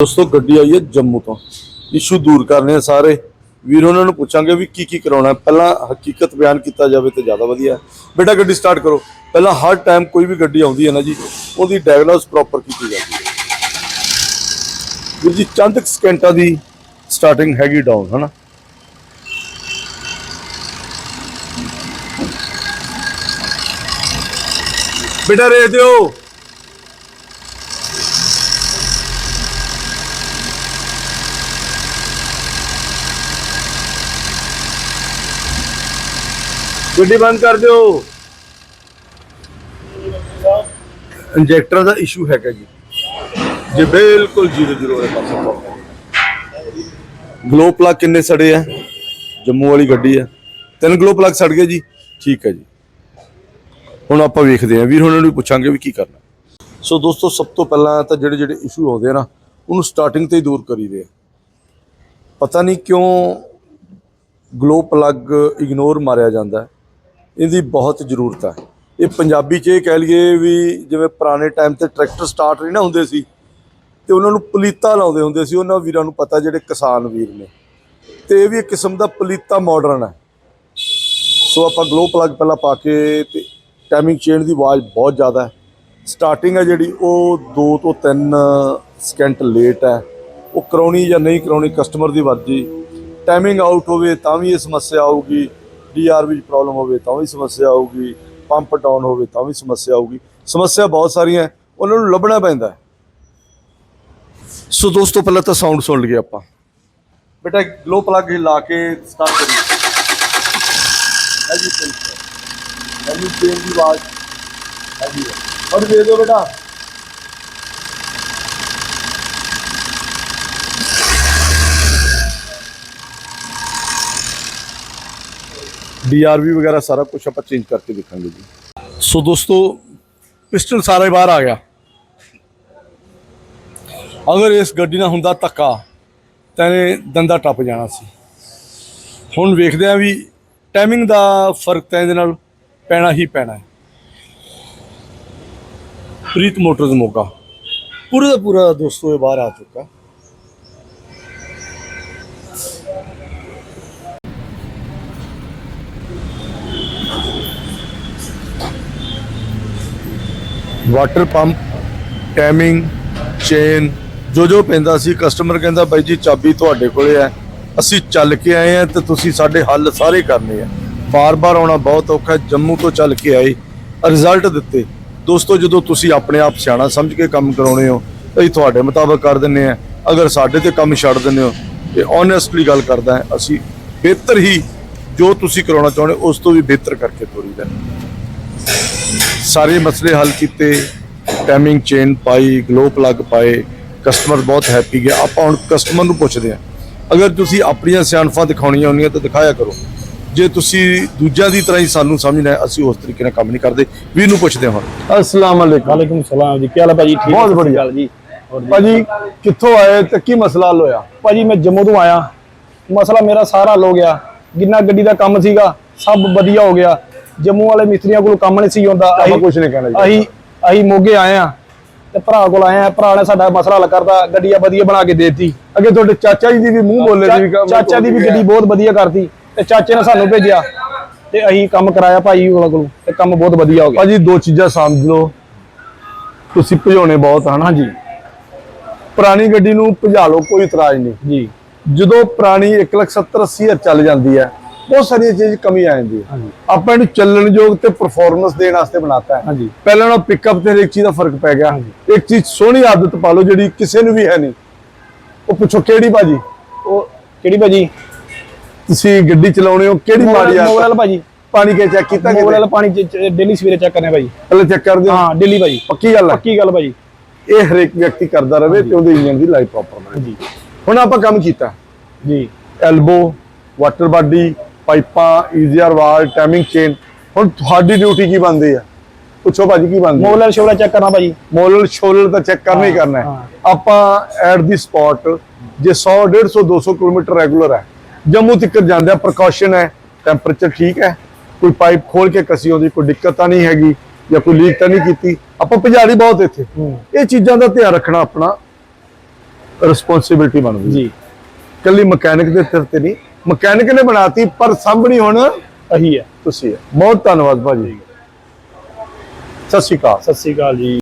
ਦੋਸਤੋ, ਗੱਡੀ ਆਈ ਹੈ ਜੰਮੂ ਤੋਂ। ਇਸ਼ੂ ਦੂਰ ਕਰਨੇ ਆ ਸਾਰੇ। ਵੀਰ, ਉਹਨਾਂ ਨੂੰ ਪੁੱਛਾਂਗੇ ਵੀ ਕੀ ਕੀ ਕਰਾਉਣਾ ਪਹਿਲਾਂ ਹਕੀਕਤ ਬਿਆਨ ਕੀਤਾ ਜਾਵੇ ਤੇ ਜ਼ਿਆਦਾ ਵਧੀਆ ਬੇਟਾ, ਗੱਡੀ ਸਟਾਰਟ ਕਰੋ। ਪਹਿਲਾਂ ਹਰ ਟਾਈਮ ਕੋਈ ਵੀ ਗੱਡੀ ਆਉਂਦੀ ਹੈ ਨਾ ਜੀ, ਉਹਦੀ ਡਾਇਗਨੋਸ ਪ੍ਰੋਪਰ ਕੀਤੀ ਜਾਂਦੀ ਹੈ। ਵੀਰ ਜੀ, ਚੰਦ ਸਕਿੰਟਾਂ ਦੀ ਸਟਾਰਟਿੰਗ ਹੈਗੀ ਡਾਊਨ ਹਨਾ? ਬੇਟਾ ਰੇਸ ਦਿਓ। ਗੱਡੀ ਬੰਦ ਕਰ ਦਿਓ। ਇੰਜੈਕਟਰ ਦਾ ਇਸ਼ੂ ਹੈਗਾ ਜੀ। ਜੇ ਬਿਲਕੁਲ ਜ਼ੀਰੋ ਜ਼ੀਰੋ ਵਾਲੇ ਪਾਸੇ ਪਾਓ ਗਲੋ ਪਲੱਗ ਕਿੰਨੇ ਸੜੇ ਆ? ਜੰਮੂ ਵਾਲੀ ਗੱਡੀ ਆ। ਤਿੰਨ ਗਲੋ ਪਲੱਗ ਸੜ ਗਏ ਜੀ। ਠੀਕ ਹੈ ਜੀ। ਹੁਣ ਆਪਾਂ ਵੇਖਦੇ ਹਾਂ। ਵੀਰ ਉਹਨਾਂ ਨੂੰ ਵੀ ਪੁੱਛਾਂਗੇ ਵੀ ਕੀ ਕਰਨਾ। ਸੋ ਦੋਸਤੋ, ਸਭ ਤੋਂ ਪਹਿਲਾਂ ਤਾਂ ਜਿਹੜੇ ਜਿਹੜੇ ਇਸ਼ੂ ਆਉਂਦੇ ਆ ਨਾ, ਉਹਨੂੰ ਸਟਾਰਟਿੰਗ ਤੇ ਹੀ ਦੂਰ ਕਰੀਦੇ ਆ। ਪਤਾ ਨਹੀਂ ਕਿਉਂ ਗਲੋ ਪਲੱਗ ਇਗਨੋਰ ਮਾਰਿਆ ਜਾਂਦਾ। ਇਹਦੀ ਬਹੁਤ ਜ਼ਰੂਰਤ ਹੈ ਇਹ ਪੰਜਾਬੀ 'ਚ ਇਹ ਕਹਿ ਲਈਏ ਵੀ ਜਿਵੇਂ ਪੁਰਾਣੇ ਟਾਈਮ ਤੇ ਟਰੈਕਟਰ ਸਟਾਰਟ ਨਹੀਂ ਨਾ ਹੁੰਦੇ ਸੀ, ਤੇ ਉਹਨਾਂ ਨੂੰ ਪਲੀਤਾ ਲਾਉਂਦੇ ਹੁੰਦੇ ਸੀ, ਉਹਨਾਂ ਵੀਰਾਂ ਨੂੰ ਪਤਾ ਜਿਹੜੇ ਕਿਸਾਨ ਵੀਰ ਨੇ। ਤੇ ਇਹ ਵੀ ਇੱਕ ਕਿਸਮ ਦਾ ਪਲੀਤਾ ਮਾਡਰਨ ਹੈ ਸੋ ਆਪਾਂ ਗਲੋ ਪਲੱਗ ਪਹਿਲਾਂ ਪਾ ਕੇ ਤੇ ਟਾਈਮਿੰਗ ਚੇਨ ਦੀ ਆਵਾਜ਼ ਬਹੁਤ ਜ਼ਿਆਦਾ ਹੈ। ਸਟਾਰਟਿੰਗ ਹੈ ਜਿਹੜੀ, ਉਹ 2 ਤੋਂ 3 ਸਕਿੰਟ ਲੇਟ ਹੈ। ਉਹ ਕਰਾਉਣੀ ਜਾਂ ਨਹੀਂ ਕਰਾਉਣੀ ਕਸਟਮਰ ਦੀ ਮਰਜ਼ੀ। ਟਾਈਮਿੰਗ ਆਊਟ ਹੋਵੇ ਤਾਂ ਵੀ ਇਹ ਸਮੱਸਿਆ ਆਊਗੀ। ਡੀਆਰ ਵਿੱਚ ਪ੍ਰੋਬਲਮ ਹੋਵੇ ਤਾਂ ਵੀ ਸਮੱਸਿਆ ਆਊਗੀ ਪੰਪ ਡਾਊਨ ਹੋਵੇ ਤਾਂ ਵੀ ਸਮੱਸਿਆ ਆਊਗੀ। ਸਮੱਸਿਆ ਬਹੁਤ ਸਾਰੀਆਂ ਉਹਨਾਂ ਨੂੰ ਲੱਭਣਾ ਪੈਂਦਾ ਸੋ ਦੋਸਤੋ, ਪਹਿਲਾਂ ਤਾਂ ਸਾਊਂਡ ਸੁਣ ਲਈਏ ਆਪਾਂ। ਬੇਟਾ ਗਲੋ ਪਲੱਗ ਲਾ ਕੇ ਸਟਾਰਟ ਕਰੀਏ। ਹੈਗੀ ਸੈਂਸਰ ਹੈਗੀ ਚੇਨ ਦੀ ਆਵਾਜ਼। ਹੈਗੀ ਹੈ ਦੇ ਦਿਓ ਬੇਟਾ। ਡੀਆਰਵੀ ਵਗੈਰਾ ਸਾਰਾ ਕੁਝ ਆਪਾਂ ਚੇਂਜ ਕਰਕੇ ਦੇਖਾਂਗੇ ਜੀ। ਸੋ ਦੋਸਤੋ ਪਿਸਟਨ ਸਾਰਾ ਬਾਹਰ ਆ ਗਿਆ। ਅਗਰ ਇਸ ਗੱਡੀ ਨਾਲ ਹੁੰਦਾ ਧੱਕਾ ਤਾਂ ਇਹਨੇ ਦੰਦਾ ਟੱਪ ਜਾਣਾ ਸੀ। ਹੁਣ ਵੇਖਦੇ ਆ ਵੀ ਟਾਈਮਿੰਗ ਦਾ ਫ਼ਰਕ ਤਾਂ ਇਹਦੇ ਨਾਲ ਪੈਣਾ ਹੀ ਪੈਣਾ ਹੈ। ਪ੍ਰੀਤ ਮੋਟਰਜ਼ ਮੋਗਾ। ਪੂਰੇ ਦਾ ਪੂਰਾ ਦੋਸਤੋ ਇਹ ਬਾਹਰ ਆ ਚੁੱਕਾ। ਵਾਟਰ ਪੰਪ ਟਾਈਮਿੰਗ ਚੇਨ ਜੋ ਜੋ ਪੈਂਦਾ ਸੀ ਕਸਟਮਰ ਕਹਿੰਦਾ ਬਾਈ ਜੀ ਚਾਬੀ ਤੁਹਾਡੇ ਕੋਲੇ ਹੈ। ਅਸੀਂ ਚੱਲ ਕੇ ਆਏ ਆ ਤੇ ਤੁਸੀਂ ਸਾਡੇ ਹੱਲ ਸਾਰੇ ਕਰਨੇ ਆ। ਬਾਰ-ਬਾਰ ਆਉਣਾ ਬਹੁਤ ਔਖਾ ਜੰਮੂ ਤੋਂ ਚੱਲ ਕੇ ਆਏ ਰਿਜ਼ਲਟ ਦਿੱਤੇ। ਦੋਸਤੋ ਜਦੋਂ ਤੁਸੀਂ ਆਪਣੇ ਆਪ ਸਿਆਣਾ ਸਮਝ ਕੇ ਕੰਮ ਕਰਾਉਣੇ ਹੋ ਅਸੀਂ ਤੁਹਾਡੇ ਮੁਤਾਬਕ ਕਰ ਦਿੰਨੇ ਆ ਅਗਰ ਸਾਡੇ ਤੇ ਕੰਮ ਛੱਡ ਦਿੰਦੇ ਹੋ ਤੇ ਓਨੈਸਟਲੀ ਗੱਲ ਕਰਦਾ ਅਸੀਂ ਬਿਹਤਰ ਹੀ ਜੋ ਤੁਸੀਂ ਕਰਾਉਣਾ ਚਾਹੁੰਦੇ ਹੋ, ਉਸ ਤੋਂ ਵੀ ਬਿਹਤਰ ਕਰਕੇ ਤੋਰੀਦਾ। ਸਾਰੇ ਮਸਲੇ ਹੱਲ ਕੀਤੇ ਟਾਈਮਿੰਗ ਚੇਨ ਪਾਈ ਗਲੋ ਪਲੱਗ ਪਾਏ ਕਸਟਮਰ ਬਹੁਤ ਹੈਪੀ ਗਿਆ। ਆਪਾਂ ਹੁਣ ਕਸਟਮਰ ਨੂੰ ਪੁੱਛਦੇ ਹਾਂ ਅਗਰ ਤੁਸੀਂ ਆਪਣੀਆਂ ਸਿਆਣਫਾਂ ਦਿਖਾਉਣੀਆਂ ਹੁੰਦੀਆਂ ਤਾਂ ਦਿਖਾਇਆ ਕਰੋ। ਜੇ ਤੁਸੀਂ ਦੂਜਿਆਂ ਦੀ ਤਰ੍ਹਾਂ ਹੀ ਸਾਨੂੰ ਸਮਝਣਾ ਹੈ ਅਸੀਂ ਉਸ ਤਰੀਕੇ ਨਾਲ ਕੰਮ ਨਹੀਂ ਕਰਦੇ। ਵੀਰ ਨੂੰ ਪੁੱਛਦੇ ਹਾਂ ਅਸਲਾਮ ਅਲੈਕੁਮ। ਵਾਲੇਕੁਮ ਸਲਾਮ ਜੀ। ਕੀ ਹਾਲ ਹੈ ਭਾਜੀ? ਠੀਕ ਬਹੁਤ ਵਧੀਆ। ਜੀ? ਭਾਜੀ ਕਿੱਥੋਂ ਆਏ ਤੇ ਕੀ ਮਸਲਾ ਹੱਲ ਹੋਇਆ? ਭਾਜੀ ਮੈਂ ਜੰਮੂ ਤੋਂ ਆਇਆ। ਮਸਲਾ ਮੇਰਾ ਸਾਰਾ ਹੱਲ ਹੋ ਗਿਆ। ਜਿੰਨਾ ਗੱਡੀ ਦਾ ਕੰਮ ਸੀਗਾ ਸਭ ਵਧੀਆ ਹੋ ਗਿਆ। ਜੰਮੂ ਵਾਲੇ ਮਿਸਤਰੀਆਂ ਕੋਲ ਕੰਮ ਨਹੀਂ ਸੀ ਹੁੰਦਾ ਆਪਾਂ ਕੁਛ ਨਹੀਂ ਕਹਿਣਾ ਜੀ। ਅਸੀਂ ਅਸੀਂ ਮੋਗੇ ਆਏ ਆ ਤੇ ਭਰਾ ਕੋਲ ਆਏ ਆ ਭਰਾ ਨੇ ਸਾਡਾ ਮਸਲਾ ਹੱਲ ਕਰਤਾ ਗੱਡੀਆਂ ਵਧੀਆ ਬਣਾ ਕੇ ਦੇਤੀ। ਅੱਗੇ ਤੁਹਾਡੇ ਚਾਚਾ ਜੀ ਦੀ ਵੀ ਮੂੰਹ ਬੋਲੇ ਸੀ ਚਾਚਾ ਦੀ ਵੀ ਗੱਡੀ ਬਹੁਤ ਵਧੀਆ ਕਰਤੀ ਤੇ ਚਾਚੇ ਨੇ ਸਾਨੂੰ ਭੇਜਿਆ ਤੇ ਅਸੀਂ ਕੰਮ ਕਰਾਇਆ ਭਾਈ ਉਹਨਾਂ ਕੋਲ ਤੇ ਕੰਮ ਬਹੁਤ ਵਧੀਆ ਹੋ ਗਿਆ। ਭਾਜੀ ਦੋ ਚੀਜ਼ਾਂ ਸਮਝ ਲਓ। ਤੁਸੀਂ ਭਜਾਉਣੇ ਬਹੁਤ ਹਨ ਹਾਂਜੀ ਪੁਰਾਣੀ ਗੱਡੀ ਨੂੰ ਭਜਾ ਲਓ ਕੋਈ ਇਤਰਾਜ਼ ਨਹੀਂ। ਜੀ। ਜਦੋਂ ਪੁਰਾਣੀ 1,70 80 ਹਜ਼ਾਰ ਚੱਲ ਜਾਂਦੀ ਹੈ ਬਹੁਤ ਸਾਰੀਆਂ ਚੀਜ਼ ਕਮੀ ਆ ਜਾਂਦੀ ਹੈ। ਆਪਾਂ ਇਹਨੂੰ ਚੱਲਣਯੋਗ ਤੇ ਪਰਫਾਰਮੈਂਸ ਦੇਣ ਵਾਸਤੇ ਬਣਾਤਾ ਹੈ। ਪਹਿਲਾਂ ਨਾਲ ਪਿਕਅਪ ਤੇ ਹਰੇਕ ਚੀਜ਼ ਦਾ ਫ਼ਰਕ ਪੈ ਗਿਆ। ਇੱਕ ਚੀਜ਼ ਸੋਹਣੀ ਆਦਤ ਪਾ ਲਓ ਜਿਹੜੀ ਕਿਸੇ ਨੂੰ ਵੀ ਹੈ ਨਹੀਂ। ਉਹ ਪੁੱਛੋ ਕਿਹੜੀ ਭਾਜੀ? ਉਹ ਕਿਹੜੀ ਭਾਜੀ? ਤੁਸੀਂ ਗੱਡੀ ਚਲਾਉਣੇ ਹੋ ਕਿਹੜੀ ਮਾੜੀ ਮੋਬਾਈਲ ਆਦਤ ਭਾਜੀ। ਪਾਣੀ ਕੇ ਚੈੱਕ ਕੀਤਾ ਕਿ ਵਾਲਾ ਪਾਣੀ ਡੇਲੀ ਸਵੇਰੇ ਚੈੱਕ ਕਰਨੇ ਭਾਜੀ। ਪਹਿਲੇ ਚੈੱਕ ਕਰਦੇ ਹਾਂ ਡੇਲੀ ਭਾਜੀ। ਪੱਕੀ ਗੱਲ ਹੈ। ਪੱਕੀ ਗੱਲ ਭਾਜੀ। ਇਹ ਹਰੇਕ ਵਿਅਕਤੀ ਕਰਦਾ ਰਹੇ ਤੇ ਉਹਦੇ ਇੰਜਨ ਦੀ ਲਾਈਫ ਪ੍ਰੋਪਰ ਬਣੇ। ਜੀ ਹੁਣ ਆਪਾਂ ਕੰਮ ਕੀਤਾ। ਜੀ। ਐਲਬੋ ਵਾਟਰ ਬਾਡੀ ਪਾਈਪਾਂ ਈਜ਼ੀਅਰ ਵਾਲ ਟਾਈਮਿੰਗ ਚੇਨ ਹੁਣ ਤੁਹਾਡੀ ਡਿਊਟੀ ਕੀ ਬਣਦੀ ਆ? ਪੁੱਛੋ ਭਾਜੀ ਕੀ ਬਣਦੀ ਹੈ ਮੋਬਾਈਲ ਸ਼ੋਲਾ ਚੈੱਕ ਕਰਨਾ ਭਾਜੀ। ਮੋਲਲ ਸ਼ੋਲਲ ਤਾਂ ਚੈੱਕ ਕਰਨਾ ਹੀ ਕਰਨਾ ਹੈ। ਆਪਾਂ ਐਟ ਦੀ ਸਪੌਟ ਜੇ 100 150 200 ਕਿਲੋਮੀਟਰ ਰੈਗੂਲਰ ਹੈ। ਜੰਮੂ ਤੱਕ ਜਾਂਦੇ ਆ ਪ੍ਰੀਕਾਸ਼ਨ ਹੈ। ਟੈਂਪਰੇਚਰ ਠੀਕ ਹੈ। ਕੋਈ ਪਾਈਪ ਖੋਲ ਕੇ ਕਸੀ ਉਹਦੀ ਕੋਈ ਦਿੱਕਤ ਤਾਂ ਨਹੀਂ ਹੈਗੀ ਜਾਂ ਕੋਈ ਲੀਕ ਤਾਂ ਨਹੀਂ ਕੀਤੀ। ਆਪਾਂ ਪੁਜਾਰੀ ਬਹੁਤ ਇੱਥੇ। ਇਹ ਚੀਜ਼ਾਂ ਦਾ ਧਿਆਨ ਰੱਖਣਾ ਆਪਣਾ ਰਿਸਪੌਂਸਿਬਿਲਟੀ ਬਣਦੀ ਜੀ। ਕੱਲੀ ਮਕੈਨਿਕ ਦੇ ਸਿਰ ਤੇ ਨਹੀਂ ਮਕੈਨਿਕ ਨੇ ਬਣਾਤੀ ਪਰ ਸਾਂਭਣੀ ਹੁਣ ਅਹੀ ਹੈ। ਤੁਸੀਂ ਹੈ। ਬਹੁਤ ਧੰਨਵਾਦ ਭਾਜੀ। ਸਤਿ ਸ਼੍ਰੀ ਅਕਾਲ। ਸਤਿ ਸ੍ਰੀ ਅਕਾਲ ਜੀ।